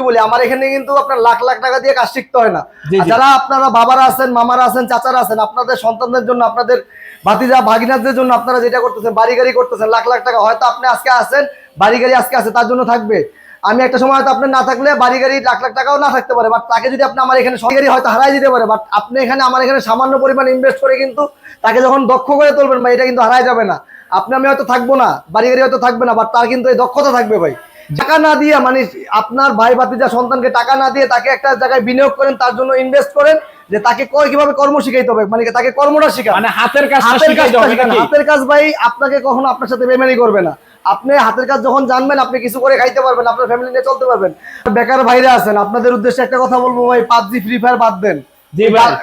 কি বলি আমার এখানে কিন্তু আপনার লাখ লাখ টাকা দিয়ে কাজ শিখতে হয় না। যারা আপনারা বাবারা আছেন মামারা আছেন চাচারা আছেন আপনাদের সন্তানদের জন্য আপনাদের ভাতিজা ভাগিনাদের জন্য আপনারা যেটা করতেছেন বাড়ি গাড়ি করতেছেন লাখ লাখ টাকা হয়তো আপনি আজকে আসেন বাড়ি গাড়ি আজকে আছে তার জন্য থাকবে। আমি একটা সময় হয়তো আপনার না থাকলে বাড়ি গাড়ি লাখ লাখ টাকাও না থাকতে পারে বাট তাকে যদি আপনি আমার এখানে গাড়ি হয়তো হারাই দিতে পারে বাট আপনি এখানে আমার এখানে সামান্য পরিমাণ ইনভেস্ট করে কিন্তু তাকে যখন দক্ষ করে তুলবেন ভাই এটা কিন্তু হারাই যাবে না। আপনি আমি হয়তো থাকব না বাড়ি গাড়ি হয়তো থাকবে না বাট তার কিন্তু এই দক্ষতা থাকবে ভাই। টাকা না দিয়ে মানে আপনার ভাই ভাতিজা সন্তানকে টাকা না দিয়ে তাকে একটা জায়গায় বিনিয়োগ করেন তার জন্য ইনভেস্ট করেন যে তাকে কয় কীভাবে কর্ম শিখাইতে হবে মানে তাকে কর্মটা শিখা মানে হাতের কাজ হাতের। নাকি? হাতের কাজ ভাই আপনাকে কখনো আপনার সাথে বেমানি করবে না আপনি হাতের কাজ যখন জানবেন আপনি কিছু করে খাইতে পারবেন আপনার ফ্যামিলি নিয়ে চলতে পারবেন বেকার ভাইরা আছেন আপনাদের উদ্দেশ্যে একটা কথা বলব ভাই পাবজি ফ্রি ফায়ার বাদ দেন।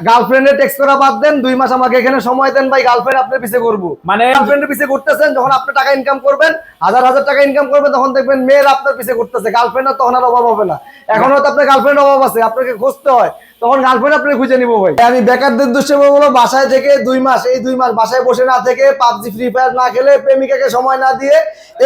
গার্লফ্রেন্ডের টেক্সট করা বাদ দেন দুই মাস আমাকে এখানে সময় দেন ভাই গার্লফ্রেন্ড আপনার পিছে করব। মানে গার্লফ্রেন্ডের পিছে করতেছেন যখন আপনি টাকা ইনকাম করবেন হাজার হাজার টাকা ইনকাম করবেন তখন দেখবেন মেয়ের আপনার করতেছে। গার্লফ্রেন্ডের তখন আর অভাব হবে না। এখন হয়তো আপনার গার্লফ্রেন্ড অভাব আছে আপনাকে খুঁজতে হয়। তখন গার্লফ্রেন্ড আপনি খুঁজে নিবো ভাই। আমি বেকারদের দৃশ্য বলব বাসায় থেকে দুই মাস এই দুই মাস বাসায় বসে না থেকে পাবজি ফ্রি ফায়ার না খেলে প্রেমিকাকে সময় না দিয়ে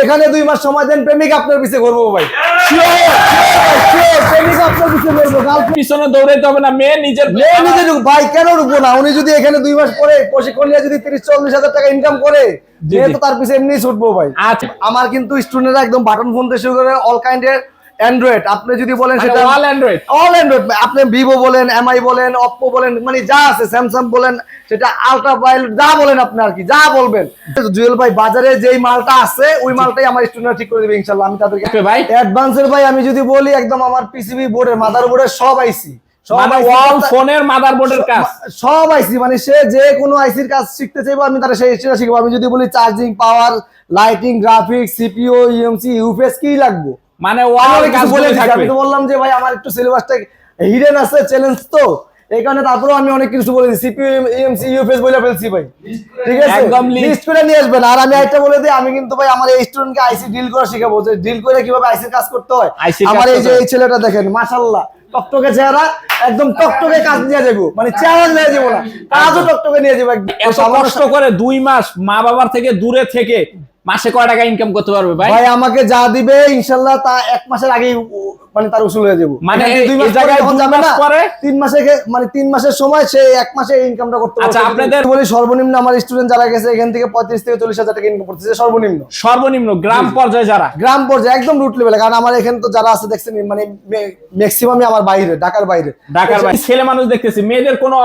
এখানে দুই মাস সময় দেন প্রেমিকা আপনার পিছে করব ভাই। Sure, sure, sure, প্রেমিকা আপনার পিছে করব গার্লফ্রেন্ড পিছনে দৌড়াইতে হবে না মেয়ে নিজের মেয়ে নিজে ভাই কেন ঢুকবো না? উনি যদি এখানে দুই মাস পরে প্রশিক্ষণ নিয়ে যদি তিরিশ চল্লিশ হাজার টাকা ইনকাম করে জি, মেয়ে তো তার পিছনে এমনি ছুটবো ভাই। আচ্ছা। আমার কিন্তু স্টুডেন্টরা একদম বাটন ফোন থেকে শুরু করে অল কাইন্ডের অ্যান্ড্রয়েড আপনি যদি বলেন মানে সেটা অল অ্যান্ড্রয়েড অল অ্যান্ড্রয়েড আপনি ভিভো বলেন এমআই বলেন অপ্পো বলেন মানে যা আছে স্যামসাং বলেন সেটা আলট্রা মোবাইল যা বলেন আপনি আর কি যা বলবেন। জুয়েল ভাই বাজারে যেই মালটা আছে ওই মালটাই আমার স্টুডেন্টরা ঠিক করে দেবে ইনশাল্লাহ। আমি তাদেরকে ভাই। অ্যাডভান্সের ভাই আমি যদি বলি একদম আমার পিসিবি বোর্ডের মাদার বোর্ডের সব আইসি সব মানে ওয়াল ফোনের মাদারবোর্ডের কাজ। সব আইসি মানে সে যে কোনো আইসির কাজ শিখতে চাইব আমি তারা সেই শিখব। আমি যদি বলি charging power lighting graphics CPU EMC UPS কি লাগবো? মানে আমি তো বললাম যে ভাই আমার একটু সিলেবাসটা হিডেন আছে চ্যালেঞ্জ তো। এই কারণে তারপরেও আমি অনেক কিছু বলে দিচ্ছি সিপিইউ ইএমসি ইউপিএস বলে ফেলছি ভাই। ঠিক আছে? একদম লিস্ট করে নিয়ে আসবেন। আর আমি একটা বলে দিই আমি কিন্তু ভাই আমার এই স্টুডেন্টকে আইসি ডিল করা শেখাবো। যে ডিল করে কীভাবে আইসি কাজ করতে হয়? আমার এই যে এই ছেলেটা দেখেন মাশাআল্লাহ টকটকে চেহারা একদম টকটকে কাজ নিয়ে যাব। মানে চেহারা নিয়ে যাব না কাজও টকটকে নিয়ে যাব একদম। এত কষ্ট করে দুই মাস মা বাবার থেকে দূরে থেকে মাসে কয় টাকা ইনকাম করতে পারবে ভাই? ভাই আমাকে যা দিবে ইনশাল্লাহ তা এক মাসের আগেই মানে তার উসুল হয়ে যাব। মানে দুই মাস জায়গায় যখন যাবে না পরে? তিন মাসে মানে তিন মাসের সময় সে এক মাসে ইনকামটা করতে পারবে। আচ্ছা, আপনাদের- বলি সর্বনিম্ন আমার স্টুডেন্ট যারা গেছে এখান থেকে পঁয়ত্রিশ থেকে চল্লিশ হাজার টাকা ইনকাম করতেছে সর্বনিম্ন। সর্বনিম্ন গ্রাম পর্যায়ে যারা? গ্রাম পর্যায়ে একদম রুট লেভেলে কারণ আমার এখানে তো যারা আছে দেখছেন মানে ম্যাক্সিমামই আমার বাইরে ঢাকার বাইরে। ঢাকার বাইরে। ছেলে মানুষ দেখতেছি মেয়েদের কোনো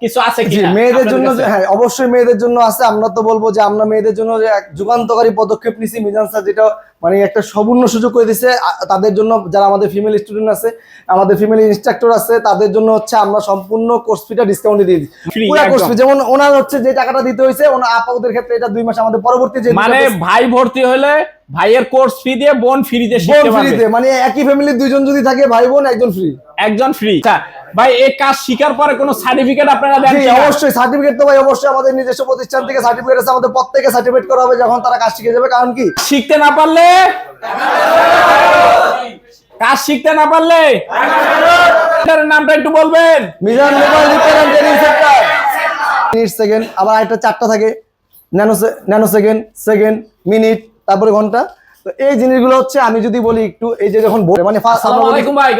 কিছু আছে কি মেয়েদের জন্য হ্যাঁ অবশ্যই মেয়েদের জন্য আছে। আমরা তো বলব যে আমরা মেয়েদের জন্য যে যুগান্তকারী পদক্ষেপ নিছি মিজান স্যার যেটা মানে একটা সুবর্ণ সুযোগ করে দিছে তাদের জন্য যারা আমাদের ফিমেল স্টুডেন্ট আছে আমাদের ফিমেল ইনস্ট্রাক্টর আছে তাদের জন্য হচ্ছে আমরা সম্পূর্ণ কোর্স ফিটা ডিসকাউন্টে দিয়ে দিই পুরো কোর্স ফি যেমন ওনার হচ্ছে যে টাকাটা দিতে হয়েছে ওনার আপাতদের ক্ষেত্রে এটা দুই মাস আমাদের পরবর্তী যে মানে ভাই ভর্তি হলে ভাইয়ের কোর্স ফি দিয়ে বোন ফ্রিতে শিখতে পারবে। মানে একই ফ্যামিলির দুইজন যদি থাকে ভাই বোন একজন ফ্রি একজন ফ্রি আচ্ছা ভাই এই কাজ শিকার পরে কোনো সার্টিফিকেট আপনারা দেন অবশ্যই সার্টিফিকেট তো ভাই অবশ্যই আমাদের নিজস্ব প্রতিষ্ঠান থেকে সার্টিফিকেট আছে আমাদের প্রত্যেকে সার্টিফিকেট করা হবে যখন তারা কাজ শিখে যাবে কারণ কি? শিখতে না পারলে কাজ শিখতে না পারলে? নামটা একটু বলবেন। Mizan mobile repair training centre minute second আবার একটা চারটা থাকে। Nano nano second second minute তারপরে ঘণ্টা। তো এই জিনিসগুলো হচ্ছে আমি যদি বলি একটু এই যে যখন মানে আসসালামু ভাই,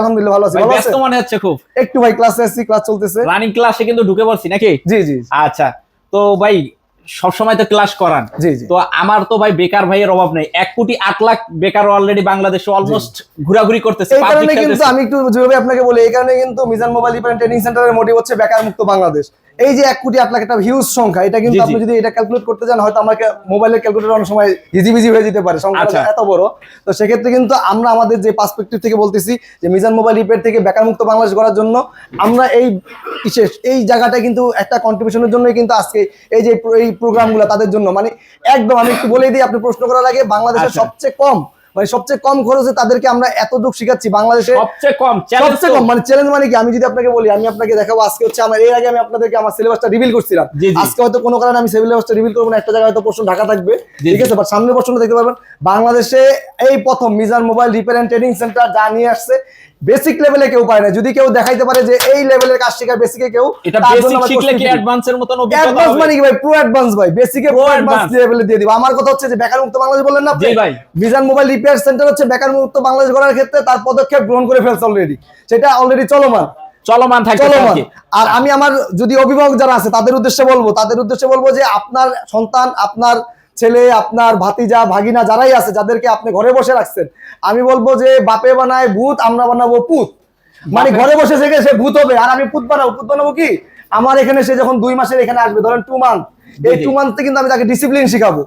আলহামদুলিল্লাহ ভালো আছি ভালো ব্যস্ত মনে হচ্ছে খুব। একটু ভাই ক্লাসে আসছি ক্লাস চলতেছে। রানিং ক্লাসে কিন্তু ঢুকে পড়ছি নাকি? জি জি। আচ্ছা তো ভাই সব সময় তো ক্লাস করান। তো আমার তো ভাই বেকার ভাইয়ের অভাব নাই। এক কোটি আট লাখ বেকার অলরেডি বাংলাদেশে অলমোস্ট ঘোরাঘুরি করতেছে এই কারণে কিন্তু আমি একটু যেভাবে আপনাকে বলি এই কারণে কিন্তু মিজান মোবাইল ট্রেনিং সেন্টারের মোটিভ হচ্ছে বেকার মুক্ত বাংলাদেশ। এই যে এক কোটি আট লাখ একটা হিউজ সংখ্যা এটা কিন্তু। আপনি যদি এটা ক্যালকুলেট করতে যান হয়তো আমাকে মোবাইলের ক্যালকুলেটর অনেক সময় হিজিবিজি হয়ে যেতে পারে সংখ্যাটা আচ্ছা। এত বড় তো সেক্ষেত্রে কিন্তু আমরা আমাদের যে পার্সপেক্টিভ থেকে বলতেছি যে মিজান মোবাইল রিপেয়ার থেকে বেকার মুক্ত বাংলাদেশ করার জন্য আমরা এই বিশেষ এই জায়গাটা কিন্তু একটা কন্ট্রিবিউশনের জন্যই কিন্তু আজকে এই যে এই প্রোগ্রামগুলো তাদের জন্য মানে একদম আমি একটু বলে দিই আপনি প্রশ্ন করার আগে বাংলাদেশের আচ্ছা। সবচেয়ে কম মানে সবচেয়ে কম খরচে তাদেরকে আমরা এতটুকু শিখাচ্ছি বাংলাদেশে। সবচেয়ে কম সবচেয়ে কম মানে চ্যালেঞ্জ মানে কি? আমি যদি আপনাকে বলি আমি আপনাকে দেখাবো আজকে হচ্ছে আমার এর আগে আমি আপনাদেরকে আমার সিলেবাসটা রিভিল করছিলাম। আজকে হয়তো কোনো কারণে আমি সিলেবাসটা রিভিল করব না একটা জায়গায় হয়তো প্রশ্ন ঢাকা থাকবে। ঠিক আছে? বাট সামনের প্রশ্নটা দেখতে পারবেন। বাংলাদেশে এই প্রথম Mizan mobile repair and training centre যা নিয়ে আসছে বেসিক লেভেলে কেউ পায় না। যদি কেউ দেখাইতে পারে যে এই লেভেলের কাজ শেখার বেসিকে কেউ এটা বেসিক শিখলে কি। অ্যাডভান্সের মতন অভিজ্ঞতা অ্যাডভান্স মানে কি ভাই? প্রো অ্যাডভান্স ভাই। বেসিকে প্রো অ্যাডভান্স লেভেলে দিয়ে দিব। আমার কথা হচ্ছে যে বেকার মুক্ত বাংলাদেশ বললেন না আপনি? ভাই। ভিজান মোবাইল রিপেয়ার সেন্টার হচ্ছে বেকার মুক্ত বাংলাদেশ গড়ার ক্ষেত্রে তার পদক্ষেপ গ্রহণ করে ফেলছে অলরেডি সেটা অলরেডি চলমান। চলমান থাকতে চলমান। আর আমি আমার যদি অভিভাবক যারা আছে তাদের উদ্দেশ্যে বলব তাদের উদ্দেশ্যে বলব যে আপনার সন্তান আপনার ছেলে আপনার ভাতিজা ভাগিনা যারাই আছে যাদেরকে আপনি ঘরে বসে রাখছেন আমি বলব যে বাপে বানায় ভূত আমরা বানাবো পুত। মানে ঘরে বসে থেকে সে ভূত হবে আর আমি পুত বানাবো পুত বানাবো কি? আমার এখানে সে যখন দুই মাসের এখানে আসবে ধরেন টু মান্থ এই। টু মান্থে কিন্তু আমি তাকে ডিসিপ্লিন শিখাবো।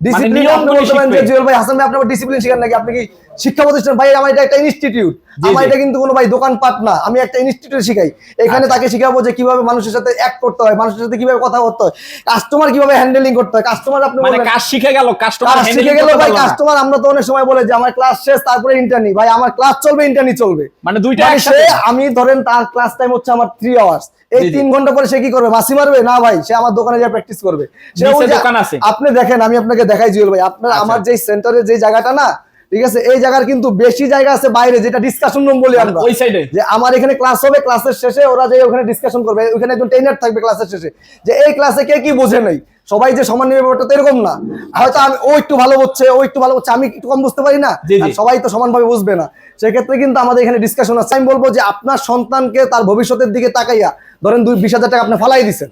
ডিসিপ্লিন আপনি বলতে পারেন যে জুয়েল ভাই হাসান ভাই আপনি ডিসিপ্লিন শিখান নাকি? আপনি কি শিক্ষা প্রতিষ্ঠান? ভাই আমার এটা একটা ইনস্টিটিউট আমার এটা কিন্তু কোনো ভাই দোকানপাট না। আমি একটা ইনস্টিটিউট শিখাই। এখানে আচ্ছা। তাকে শিখাবো যে কীভাবে মানুষের সাথে অ্যাক্ট করতে হয় মানুষের সাথে কীভাবে কথা বলতে হয়। কাস্টমার কীভাবে হ্যান্ডেলিং করতে হয়? কাস্টমার আপনি মানে কাজ শিখে গেল কাস্টমার শিখে গেল ভাই কাস্টমার আমরা তো অনেক সময় বলে যে আমার ক্লাস শেষ তারপরে ইন্টারনি ভাই আমার ক্লাস চলবে ইন্টারনি চলবে। মানে দুইটা মানে একসাথে? আমি ধরেন তার ক্লাস টাইম হচ্ছে আমার থ্রি আওয়ার্স এই। তিন ঘণ্টা পরে সে কি করবে? মাসি মারবে? না ভাই সে আমার দোকানে যা প্র্যাকটিস করবে। সে ওই দোকান আছে। আপনি দেখেন আমি আপনাকে দেখাই জুয়েল ভাই আপনার আচ্ছা। আমার যে সেন্টারে যে জায়গাটা না ঠিক আছে? এই জায়গার কিন্তু বেশি জায়গা আছে বাইরে যেটা ডিসকাশন রুম বলি আমরা। ওই সাইডে যে আমার এখানে ক্লাস হবে ক্লাসের শেষে ওরা যে ওখানে ডিসকাশন করবে ওখানে একজন ট্রেনার থাকবে ক্লাসের শেষে। যে এই ক্লাসে কে কি বোঝে নাই? সবাই যে সমান নেবে ব্যাপারটা তো এরকম না। হয়তো আমি ও একটু ভালো বুঝছে ও একটু ভালো বুঝছে আমি একটু কম বুঝতে পারি না। সবাই তো সমানভাবে বুঝবে না। সেক্ষেত্রে কিন্তু আমাদের এখানে ডিসকাশন আছে। আমি বলব যে আপনার সন্তানকে তার ভবিষ্যতের দিকে তাকাইয়া ধরেন দুই বিশ হাজার টাকা আপনি ফালাই দিছেন।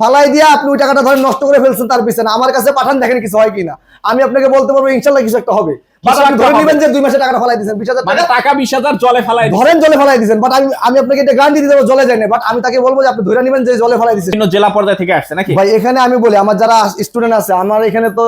ফালাই দিয়ে আপনি ওই টাকাটা ধরেন নষ্ট করে ফেলছেন তার পিছনে। আমার কাছে পাঠান দেখেন কিছু হয় কিনা। আমি আপনাকে বলতে পারব ইনশাল্লাহ কিছু একটা হবে। বাট কিছু আপনি একটা ধরে হবে। নেবেন যে দুই মাসে টাকাটা ফালাই দিয়েছেন বিশ হাজার মানে টাকা বিশ হাজার জলে ফেলাই দিছে। ধরেন জলে ফেলাই দিয়েছেন বাট আমি আমি আপনাকে এটা গ্যারান্টি দিতে জলে যায় না বাট আমি তাকে বলব যে আপনি ধরে নেবেন যে জলে ফেলাই দিয়েছেন জেলা পর্যায় থেকে আসছে নাকি ভাই এখানে আমি বলি আমার যারা স্টুডেন্ট আছে আমার এখানে তো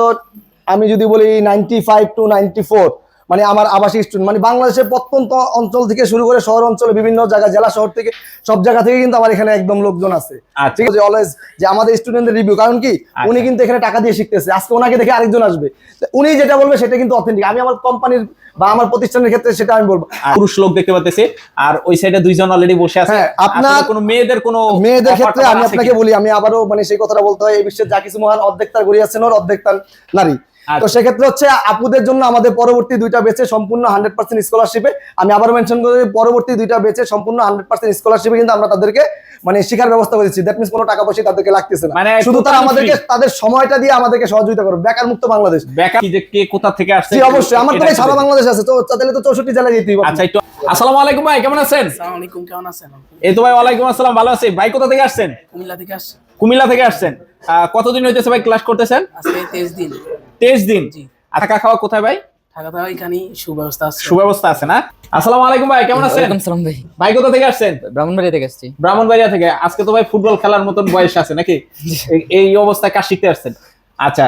আমি যদি বলি ninety five to ninety four মানে আমার আবাসিক স্টুডেন্ট মানে বাংলাদেশের প্রত্যন্ত অঞ্চল থেকে শুরু করে শহর অঞ্চলে বিভিন্ন জায়গা জেলা শহর থেকে সব জায়গা থেকে কিন্তু আমার এখানে একদম লোকজন আছে। আচ্ছা। ঠিক আছে অলওয়েজ যে আমাদের স্টুডেন্টদের রিভিউ কারণ কি? উনি কিন্তু এখানে টাকা দিয়ে শিখতেছে। আজকে ওনাকে দেখে আরেকজন আসবে। উনি যেটা বলবে সেটা কিন্তু অথেন্টিক আমি আমার কোম্পানির বা আমার প্রতিষ্ঠানের ক্ষেত্রে সেটা আমি বলব। পুরুষ লোক দেখতে পাচ্ছি আর ওই সাইডে দুইজন অলরেডি বসে আছে। হ্যাঁ, আপনার- কোনো মেয়েদের কোনো মেয়েদের ক্ষেত্রে আমি আপনাকে বলি আমি আবারও মানে সেই কথাটা বলতে হয় এই বিশ্বের যা কিছু মহান অর্ধেক তার গড়ি আছেন ওর অর্ধেক তার নারী। তো আচ্ছা। সেক্ষেত্রে হচ্ছে আপুদের জন্য আমাদের পরবর্তী দুইটা বেচে সম্পূর্ণ হান্ড্রেড পার্সেন্ট স্কলারশিপে আমি আবার মেনশন করি পরবর্তী দুইটা বেচে সম্পূর্ণ হান্ড্রেড পার্সেন্ট স্কলারশিপে কিন্তু আমরা তাদেরকে মানে শিখার ব্যবস্থা করেছি দ্যাট মিনস কোনো টাকা পয়সা তাদেরকে লাগতেছে না। মানে শুধু তারা আমাদেরকে তাদের সময়টা দিয়ে আমাদেরকে সহযোগিতা করবে। বেকার মুক্ত বাংলাদেশ। বেকার যে কে কোথা থেকে আসছে? জি অবশ্যই। আমার তো সারা বাংলাদেশ আছে তো তাহলে তো চৌষট্টি জেলায় যেতেই হবে। আচ্ছা একটু আসসালামু আলাইকুম ভাই কেমন আছেন? আসসালামু আলাইকুম কেমন আছেন এই তো ভাই ওয়ালাইকুম আসসালাম ভালো আছি। ভাই কোথা থেকে আসছেন? কুমিল্লা থেকে আসছি। কুমিল্লা থেকে আসছেন। কতদিন হইতেছে ভাই ক্লাস করতেছেন? আজকে তেইশ দিন। তেইশ দিন। থাকা খাওয়া কোথায় ভাই? থাকা থাকা এখানে সুব্যবস্থা আছে। সুব্যবস্থা আছে না? আসসালামু আলাইকুম ভাই কেমন আছেন? ওয়ালাইকুম সালাম ভাই। ভাই কোথা থেকে আসছেন? ব্রাহ্মণবাড়িয়া থেকে আসছি। ব্রাহ্মণবাড়িয়া থেকে। আজকে তো ভাই ফুটবল খেলার মতন বয়স আছে নাকি? এই- অবস্থায় কাজ শিখতে আসছেন? আচ্ছা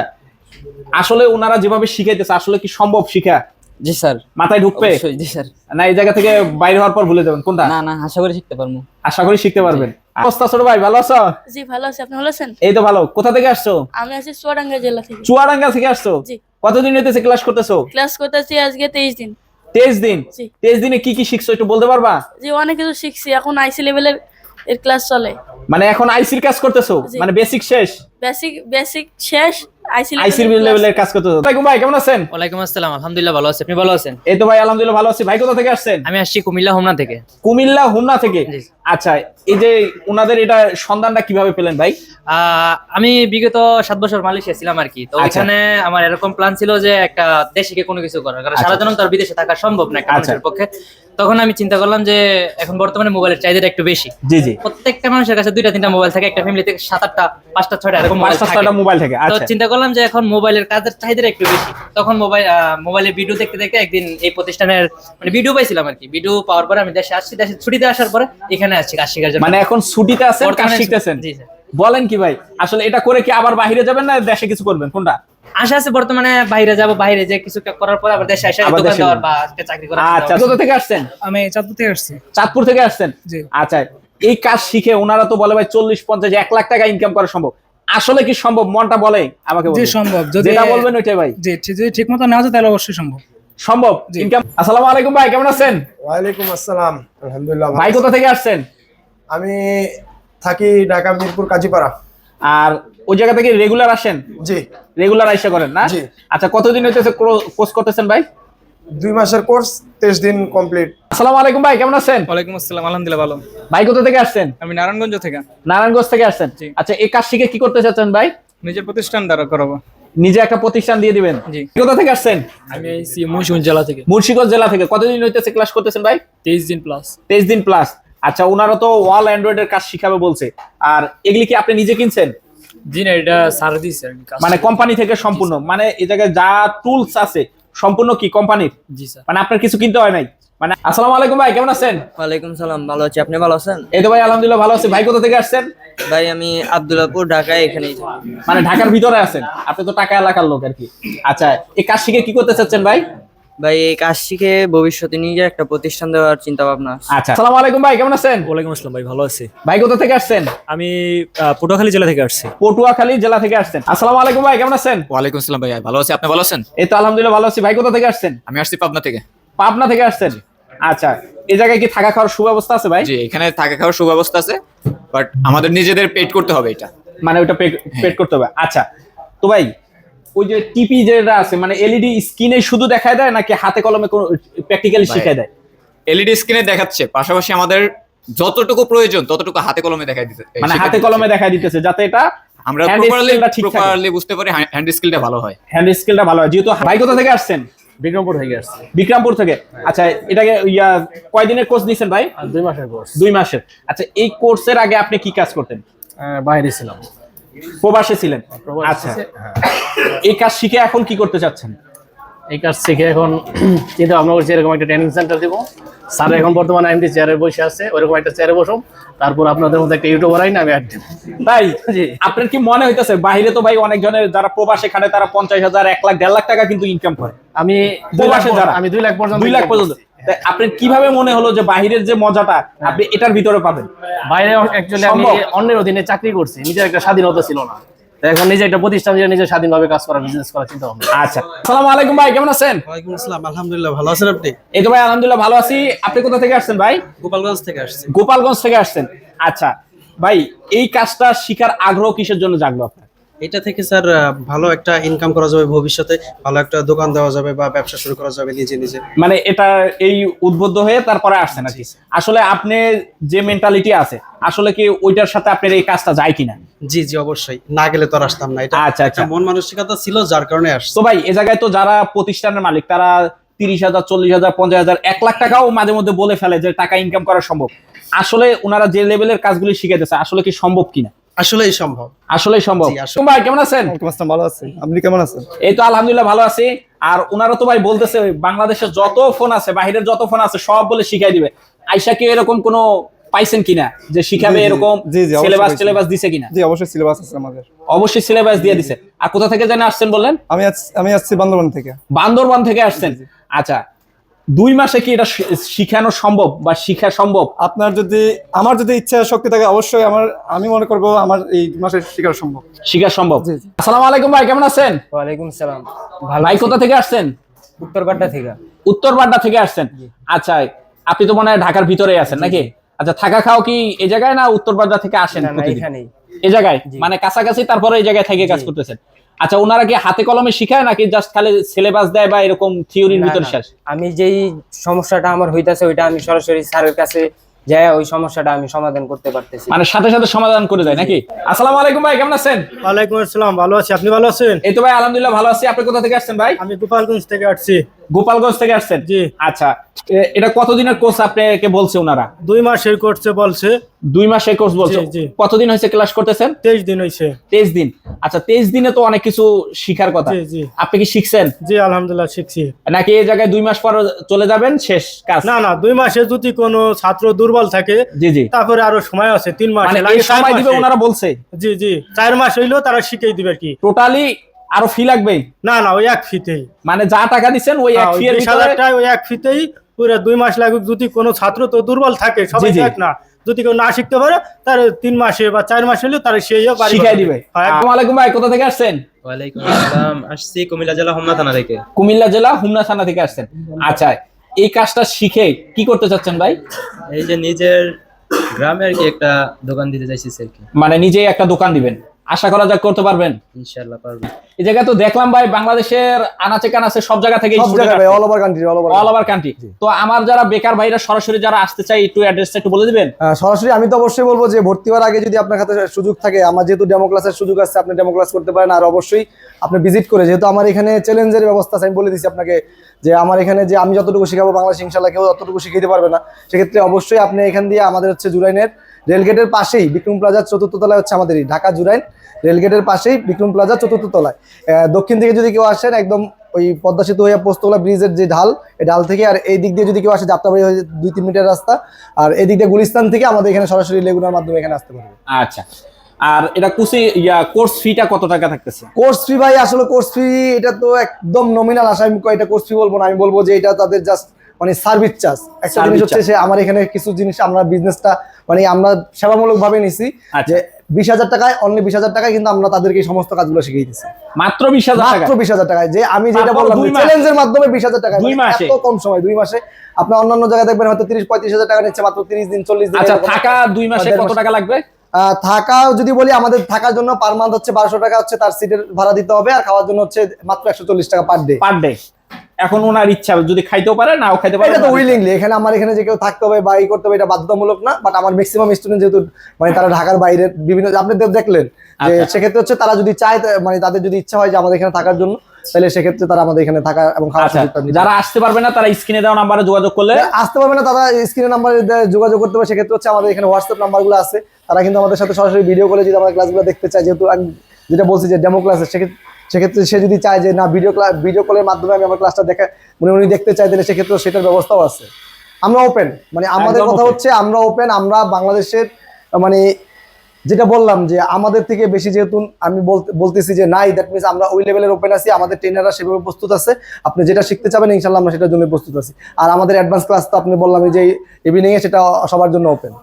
আসলে ওনারা যেভাবে শিখাইতেছে আসলে কি সম্ভব শিখা? জি স্যার। মাথায় ঢুকবে? জি স্যার। না এই জায়গা থেকে বাইরে হওয়ার পর ভুলে যাবেন কোনটা? না না আশা করি শিখতে পারব। আশা করি শিখতে পারবেন। অবস্থা ছোট ভাই ভালো আছো? জি ভালো আছি। আপনি ভালো আছেন? এই তো ভালো। কোথা থেকে আসছো? আমি আছি চুয়াডাঙ্গা জেলা থেকে। চুয়াডাঙ্গা থেকে আসছো? জি। কতদিন হইতেছে ক্লাস করতেছো? ক্লাস করতেছি আজকে তেইশ দিন। তেইশ দিন? জি। তেইশ দিনে কি কি শিখছো একটু বলতে পারবা? যে অনেক কিছু শিখছি। এখন আইসি লেভেলের এর ক্লাস চলে। মানে এখন আইসির কাজ করতেছো? মানে বেসিক শেষ? বেসিক বেসিক শেষ আইসির লেভেলের কাজ করতেছো ওয়ালাইকুম ভাই কেমন আছেন? ওয়ালাইকুম আসসালাম আলহামদুলিল্লাহ ভালো আছি। আপনি ভালো আছেন? এই তো ভাই আলহামদুলিল্লাহ ভালো আছি। ভাই কোথা থেকে আসছেন? আমি আসছি কুমিল্লা হোমনা থেকে। কুমিল্লা হুমনা থেকে? আচ্ছা এই যে ওনাদের এটা সন্ধানটা কীভাবে পেলেন ভাই? আমি বিগত সাত বছর মালয়েশিয়া ছিলাম আর কি। তো আচ্ছা। এখানে আমার এরকম প্ল্যান ছিল যে একটা দেশে কোনো কিছু করার। কারণ সারা জন্য তো আর বিদেশে থাকা সম্ভব না একটা আচ্ছা। মানুষের পক্ষে। তখন আমি চিন্তা করলাম যে এখন বর্তমানে মোবাইলের চাহিদাটা একটু বেশি। জি জি। প্রত্যেকটা মানুষের কাছে দুইটা তিনটা মোবাইল থাকে একটা ফ্যামিলি থেকে সাত আটটা পাঁচটা ছয়টা এরকম মোবাইল থেকে। তো আচ্ছা। চিন্তা করলাম যে এখন মোবাইলের কাজের চাহিদাটা একটু বেশি। তখন মোবাইল মোবাইলে ভিডিও দেখতে দেখতে একদিন এই প্রতিষ্ঠানের মানে ভিডিও পাইছিলাম আর কি ভিডিও পাওয়ার পরে আমি দেশে আসছি দেশে ছুটিতে আসার পরে এখানে আসছি কাজ শেখার জন্য মানে এখন ছুটিতে আছেন কাজ শিখতেছেন? জি, স্যার। বলেন কি ভাই আসলে এটা করে কি আবার বাইরে যাবেন না দেশে কিছু করবেন? কোনটা? আশা আছে বর্তমানে বাইরে যাব বাইরে যে কিছু একটা করার পরে আবার দেশে এসে দোকান দেওয়ার বা একটা চাকরি করার আচ্ছা কোথা থেকে আসছেন? আমি চাঁদপুর থেকে আসছি। চাঁদপুর থেকে আসছেন? জি। আচ্ছা এই কাজ শিখে ওনারা তো বলে ভাই চল্লিশ পঞ্চাশ এক লাখ টাকা ইনকাম করা সম্ভব। আসলে কি সম্ভব? মনটা বলে আমাকে জি সম্ভব। যদি যেটা বলবেন ওইটাই ভাই। জি ঠিক- যদি ঠিক মতো নেওয়া যায় তাহলে অবশ্যই সম্ভব। সম্ভব? ইনকাম আসসালামু আলাইকুম ভাই কেমন আছেন? ওয়ালাইকুম আসসালাম আলহামদুলিল্লাহ ভাই কোথা থেকে আসছেন? আমি থাকি ঢাকা মিরপুর কাজীপাড়া। আর ওই জায়গা থেকে রেগুলার আসেন? জি। রেগুলার আইসা করেন না? জি। আচ্ছা কতদিন হইতেছে কোর্স করতেছেন ভাই? দুই মাসের কোর্স তেইশ দিন কমপ্লিট আসসালামু আলাইকুম ভাই কেমন আছেন? ওয়ালাইকুম আসসালাম আলহামদুলিল্লাহ ভালো। ভাই কোথা থেকে আসছেন? আমি নারায়ণগঞ্জ থেকে। নারায়ণগঞ্জ থেকে আসছেন? আচ্ছা এই কাজ শিখে কি করতে চাচ্ছেন ভাই? নিজের প্রতিষ্ঠান দ্বারা করাবো। নিজে একটা প্রতিষ্ঠান দিয়ে দিবেন? জি। কোথা থেকে আসছেন? আমি আইছি মুন্সিগঞ্জ জেলা থেকে। মুন্সিগঞ্জ জেলা থেকে। কতদিন হইতেছে ক্লাস করতেছেন ভাই? তেইশ দিন প্লাস তেইশ দিন প্লাস আচ্ছা ওনারা তো ওয়াল অ্যান্ড্রয়েডের কাজ শিখাবে বলছে। আর এগুলি কি আপনি নিজে কিনছেন? জি না এটা সার দিচ্ছে আর কি কাজ মানে কোম্পানি থেকে সম্পূর্ণ। মানে এই জায়গায় যা টুলস আছে সম্পূর্ণ কি কোম্পানির? জি স্যার। মানে আপনার কিছু কিনতে হয় নাই? মানে আসসালামু আলাইকুম ভাই কেমন আছেন? ওয়ালাইকুম সালাম ভালো আছি। আপনি ভালো আছেন? এই তো ভাই আলহামদুলিল্লাহ ভালো আছি। ভাই কোথা থেকে আসছেন? ভাই আমি আব্দুল্লাপুর ঢাকায় এখানে। মানে ঢাকার ভিতরে আছেন? আপনি তো টাকা এলাকার লোক আর কি। আচ্ছা এই কাজ শিখে কি করতে চাচ্ছেন ভাই? ভাই এই কাজ শিখে ভবিষ্যতে নিজে একটা প্রতিষ্ঠান দেওয়ার চিন্তা ভাবনা আচ্ছা আসসালামু আলাইকুম ভাই কেমন আছেন? ওয়ালাইকুম আসসালাম ভাই ভালো আছি। ভাই কোথা থেকে আসছেন? আমি পটুয়াখালী জেলা থেকে আসছি। পটুয়াখালী জেলা থেকে আসছেন। আসসালামু আলাইকুম ভাই কেমন আছেন? ওয়ালাইকুম আসসালাম ভাইয়া ভালো আছি। আপনি ভালো আছেন? এই তো আলহামদুলিল্লাহ ভালো আছি। ভাই কোথা থেকে আসছেন? আমি আসছি পাবনা থেকে। পাবনা থেকে আসছেন? আচ্ছা এই জায়গায় কি থাকা খাওয়ার সুব্যবস্থা আছে ভাই? জি এখানে থাকা খাওয়ার সুব্যবস্থা আছে বাট আমাদের নিজেদের পেড করতে হবে এটা। মানে ওটা পেড করতে হবে। আচ্ছা তো ভাই ওই যে টিপি যেটা আছে মানে এলইডি স্ক্রিনে শুধু দেখায় দেয় নাকি হাতে কলমে প্র্যাকটিক্যালি ভাই, শিখায় দেয়? এলইডি স্ক্রিনে দেখাচ্ছে পাশাপাশি আমাদের যতটুকু প্রয়োজন ততটুকু হাতে কলমে দেখাই দিতে মানে হাতে কলমে দেখায় দিতেছে যাতে এটা আমরা প্রপারলি। প্রপারলি বুঝতে পারি হ্যান্ড স্কিলটা ভালো হয়। হ্যান্ড স্কিলটা ভালো হয়। যেহেতু ভাই কোথা থেকে আসছেন? বিক্রমপুর থেকে আসছি। বিক্রমপুর থেকে। আচ্ছা এটাকে ইয়া কয়দিনের কোর্স নিছেন ভাই? দুই মাসের কোর্স দুই মাসের। আচ্ছা এই কোর্সের আগে আপনি কি কাজ করতেন? বাইরে ছিলাম। প্রবাসে ছিলেন? আচ্ছা। এই কাজ শিখে এখন কি করতে চাচ্ছেন? এই কাজ শিখে এখন চিন্তা ভাবনা করছি এরকম একটা ট্রেনিং সেন্টার দিব। স্যার এখন বর্তমানে এমডি চেয়ারে বসে আছে ওরকম একটা চেয়ারে বসুন তারপর আপনাদের মধ্যে একটা ইউটিউবার আইন আমি অ্যাড দেবো। ভাই আপনার কি মনে হইতেছে বাইরে তো ভাই অনেক জনের যারা প্রবাসে খাটে তারা পঞ্চাশ হাজার এক লাখ দেড় লাখ টাকা কিন্তু ইনকাম করে। আমি দুই লাখ প্রবাসে যারা। আমি দুই লাখ পর্যন্ত দুই লাখ পর্যন্ত। তাই আপনার কীভাবে মনে হলো যে বাহিরের যে মজাটা আপনি এটার ভিতরে পাবেন? বাইরে অ্যাকচুয়ালি আমি অন্যের অধীনে চাকরি করছি নিজের একটা স্বাধীনতা ছিল না। এখন নিজে একটা প্রতিষ্ঠান দিয়ে নিজে স্বাধীনভাবে কাজ করা বিজনেস করার চিন্তা ভাবনা। আচ্ছা আসসালামু আলাইকুম ভাই কেমন আছেন? ওয়ালাইকুম আসসালাম আলহামদুলিল্লাহ ভালো আছেন আপনি? এই তো ভাই আলহামদুলিল্লাহ ভালো আছি। আপনি কোথা থেকে আসছেন ভাই? গোপালগঞ্জ থেকে আসছি। গোপালগঞ্জ থেকে আসছেন। আচ্ছা ভাই এই কাজটা শিখার আগ্রহ কিসের জন্য জাগলো এটা থেকে স্যার ভালো একটা ইনকাম করা যাবে ভবিষ্যতে ভালো একটা দোকান দেওয়া যাবে বা ব্যবসা শুরু করা যাবে নিজে নিজে। মানে এটা এই উদ্বুদ্ধ হয়ে তারপরে আসছে আর কি আসলে আপনি যে মেন্টালিটি আছে আসলে কি ওইটার সাথে আপনার এই কাজটা যায় কিনা? জি জি অবশ্যই। না গেলে তো আসতাম না। এটা আচ্ছা, আচ্ছা। মন মানসিকতা ছিল যার কারণে আসছে। তো ভাই এ জায়গায় তো যারা প্রতিষ্ঠানের মালিক তারা তিরিশ হাজার চল্লিশ হাজার পঞ্চাশ হাজার এক লাখ টাকাও মাঝে মধ্যে বলে ফেলে যে টাকা ইনকাম করা সম্ভব। আসলে ওনারা যে লেভেলের কাজগুলি শিখাইতেছে আসলে কি সম্ভব কিনা? আসলেই সম্ভব। আসলেই সম্ভব। ভাই কেমন আছেন? ভালো আছেন আপনি কেমন আছেন? এই তো আলহামদুলিল্লাহ ভালো আছি। আর ওনারা তো ভাই বলতেছে বাংলাদেশের যত ফোন আছে বাহিরের যত ফোন আছে সব বলে শিখাই দিবে। আইসা কি এরকম কোনো পাইছেন কিনা? যে শিখাবে এরকম সিলেবাস সিলেবাস দিছে কিনা? জি অবশ্যই সিলেবাস আছে আমাদের। অবশ্যই সিলেবাস দিয়ে দিছে। আর কোথা থেকে জানে আসছেন বললেন? আমি আমি আসছি বান্দরবান থেকে। বান্দরবান থেকে আসছেন। আচ্ছা দুই মাসে কি এটা শিখানো সম্ভব বা শিখা সম্ভব? আপনার যদি আমার যদি ইচ্ছা শক্তি থাকে অবশ্যই আমার আমি মনে করব আমার এই মাসে শিকার সম্ভব। শিখা সম্ভব। আসসালামু আলাইকুম ভাই কেমন আছেন? ওয়ালাইকুম সালাম। ভাই কোথা থেকে আসছেন? উত্তরপাড়া থেকে। উত্তর বাড্ডা থেকে আসছেন। আচ্ছা আপনি তো মনে হয় ঢাকার ভিতরে আছেন নাকি? আচ্ছা থাকা খাও কি এই জায়গায় না উত্তর বাড্ডা থেকে আসেন এই জায়গায়? মানে কাছাকাছি তারপরে এই জায়গায় থেকে কাজ করতেছেন। আচ্ছা ওনারা কি হাতে কলমে শিখায় নাকি জাস্ট খালি সিলেবাস দেয় বা এরকম থিওরির ভিতরে শেষ? আমি যেই সমস্যাটা আমার হইতাছে ওইটা আমি সরাসরি স্যারের কাছে যাই ওই সমস্যাটা আমি সমাধান করতে পারতেছি। মানে সাথে সাথে সমাধান করে দেয় নাকি? আসসালামু আলাইকুম ভাই কেমন আছেন? ওয়ালাইকুম আসসালাম ভালো আছি। আপনি ভালো আছেন? এই তো ভাই আলহামদুলিল্লাহ ভালো আছি। আপনি কোথা থেকে আসছেন ভাই? আমি গোপালগঞ্জ থেকে আসছি। গোপালগঞ্জ থেকে আসছেন? জি। আচ্ছা এটা কতদিনের কোর্স আপনাকে বলছে ওনারা? দুই মাসের করছে বলছে। দুই মাসের কোর্স বলছে। কতদিন হয়েছে ক্লাস করতেছেন? তেইশ দিন হয়েছে। তেইশ দিন। আচ্ছা তেইশ দিনে তো অনেক কিছু শিখার কথা। আপনি কি শিখছেন? জি আলহামদুলিল্লাহ শিখছি। নাকি এই জায়গায় দুই মাস পর চলে যাবেন শেষ কাজ? না না দুই মাসে যদি কোনো ছাত্র দুর্বল থাকে জি জি। তারপরে আরও সময় আছে তিন মাস। মানে সময় দিবে ওনারা বলছে? জি জি। চার মাস হইল তারা শিখেই দিবে কি। টোটালি আরও ফি লাগবে না না ওই এক ফিতেই মানে যা টাকা দিচ্ছেন ওই এক ফি এর ভিতরে টাকা ওই এক ফিতেই পুরো দুই মাস লাগুক। যদি কোনো ছাত্র তো দুর্বল থাকে সবাই। দেখ না। যদি কেউ না শিখতে পারে তার তিন মাসে বা চার মাস হলেও তার সেই শিখাই দিবে। হ্যাঁ, আসসালামু আলাইকুম ভাই কোথা থেকে আসছেন? ওয়ালাইকুম আসসালাম। আসছি কুমিল্লা জেলা হোমনা থানা থেকে। কুমিল্লা জেলা হুমনা থানা থেকে আসছেন। আচ্ছা এই কাজটা শিখে কি করতে চাচ্ছেন ভাই? এই যে নিজের গ্রামে আর কি একটা দোকান দিতে চাইছি মানে নিজেই একটা দোকান দিবেন? আশা করা যাক করতে পারবেন। ইনশাল্লাহ পারব। এই জায়গা তো দেখলাম ভাই বাংলাদেশের আনাচে কানাচে সব জায়গা থেকে সব জায়গায় ভাই all over country all over all over country তো আমার যারা বেকার ভাইরা সরাসরি যারা আসতে চাই একটু অ্যাড্রেসটা একটু বলে দিবেন? সরাসরি আমি তো অবশ্যই বলব যে ভর্তি হওয়ার আগে যদি আপনার কাছে সুযোগ থাকে আমার যেহেতু ডেমো ক্লাসের সুযোগ আছে আপনি ডেমো ক্লাস করতে পারেন আর অবশ্যই আপনি ভিজিট করে যেহেতু আমার এখানে চ্যালেঞ্জের ব্যবস্থা আছে আমি বলে দিচ্ছি আপনাকে যে আমার এখানে যে আমি যতটুকু শেখাবো বাংলাদেশ ইনশাল্লাহ কেউ ততটুকু শিখাইতে পারবে না। সেক্ষেত্রে অবশ্যই আপনি এখান দিয়ে আমাদের হচ্ছে জুরাইনের রেলগেটের পাশেই বিক্রম প্লাজার চতুর্থ তলায় হচ্ছে আমাদের এই ঢাকা জুরাইন রেলগেটের পাশেই বিক্রম প্লাজা চতুর্থ তলায়। দক্ষিণ থেকে যদি কেউ আসেন একদম ওই পদ্মা সেতু হয়ে পোস্তলা ব্রিজের যে ঢাল এই ঢাল থেকে আর এই দিক দিয়ে যদি কেউ আসে যাত্রাবাড়ি হয়ে দুই তিন মিনিটের রাস্তা। আর এই দিক দিয়ে গুলিস্তান থেকে আমাদের এখানে সরাসরি লেগুনার মাধ্যমে এখানে আসতে পারবে। আচ্ছা। আর এটা কুসি ইয়া কোর্স ফিটা কত টাকা থাকতেছে? কোর্স ফি ভাই আসলে কোর্স ফি এটা তো একদম নমিনাল আসা আমি এটা কোর্স ফি বলব না আমি বলব যে এটা তাদের জাস্ট মানে সার্ভিস চার্জ একটা জিনিস হচ্ছে সে আমার এখানে কিছু জিনিস আমরা বিজনেসটা মানে আমরা সেবামূলক ভাবে নিছি আচ্ছা। যে বিশ হাজার টাকায় অনলি বিশ হাজার টাকায় কিন্তু আমরা তাদেরকে সমস্ত কাজগুলো শিখিয়ে দিচ্ছি মাত্র বিশ হাজার মাত্র বিশ হাজার টাকায়। যে আমি যেটা বললাম চ্যালেঞ্জের মাধ্যমে বিশ হাজার টাকা দুই মাসে? এত কম সময় দুই মাসে। আপনি অন্যান্য জায়গায় দেখবেন হয়তো তিরিশ পঁয়ত্রিশ হাজার টাকা নিচ্ছে মাত্র তিরিশ দিন চল্লিশ দিন। আচ্ছা থাকা দুই মাসে কত টাকা লাগবে? থাকা যদি বলি আমাদের থাকার জন্য পার মান্থ হচ্ছে বারোশো টাকা হচ্ছে তার সিটের ভাড়া দিতে হবে আর খাওয়ার জন্য হচ্ছে মাত্র একশো চল্লিশ টাকা পার ডে পার ডে এখন ওনার ইচ্ছা যদি খাইতেও পারে নাও খাইতে পারে এটা তো উইলিংলি এখানে আমার এখানে যে কেউ থাকতে হবে বা ই করতে হবে এটা বাধ্যতামূলক না বাট আমার ম্যাক্সিমাম স্টুডেন্ট যেহেতু মানে তারা ঢাকার বাইরে বিভিন্ন আপনি দেখলেন যে আচ্ছা। সেক্ষেত্রে হচ্ছে তারা যদি চায় মানে তাদের যদি ইচ্ছা হয় যে আমাদের এখানে থাকার জন্য তাহলে সেক্ষেত্রে তারা আমাদের এখানে থাকা এবং আচ্ছা যারা আসতে পারবে না তারা স্ক্রিনে দেওয়া নাম্বারে যোগাযোগ করলে? আসতে পারবে না তারা স্ক্রিনের নাম্বারে যোগাযোগ করতে পারে সেক্ষেত্রে হচ্ছে আমাদের এখানে হোয়াটসঅ্যাপ নাম্বারগুলো আছে। তারা কিন্তু আমাদের সাথে সরাসরি ভিডিও কলে যদি আমাদের ক্লাসগুলো দেখতে চায় যেহেতু আমি যেটা বলছি যে ডেমো ক্লাসে সেক্ষেত্রে সেক্ষেত্রে সে যদি চায় যে না ভিডিও ক্লাস ভিডিও কলের মাধ্যমে আমি আমার ক্লাসটা দেখা মনে উনি দেখতে চাই তাহলে সেক্ষেত্রে সেটার ব্যবস্থাও আছে। আমরা ওপেন মানে আমাদের কথা হচ্ছে আমরা ওপেন আমরা বাংলাদেশের মানে যেটা বললাম যে আমাদের থেকে বেশি যেহেতু আমি বলতে বলতেছি যে নাই দ্যাট মিনস আমরা ওই লেভেলের ওপেন আছি আমাদের ট্রেনাররা সেভাবে প্রস্তুত আছে আপনি যেটা শিখতে চাবেন ইনশাল্লাহ আমরা সেটার জন্য প্রস্তুত আছি। আর আমাদের অ্যাডভান্স ক্লাস তো আপনি বললাম যে ইভিনিংয়ে সেটা সবার জন্য ওপেন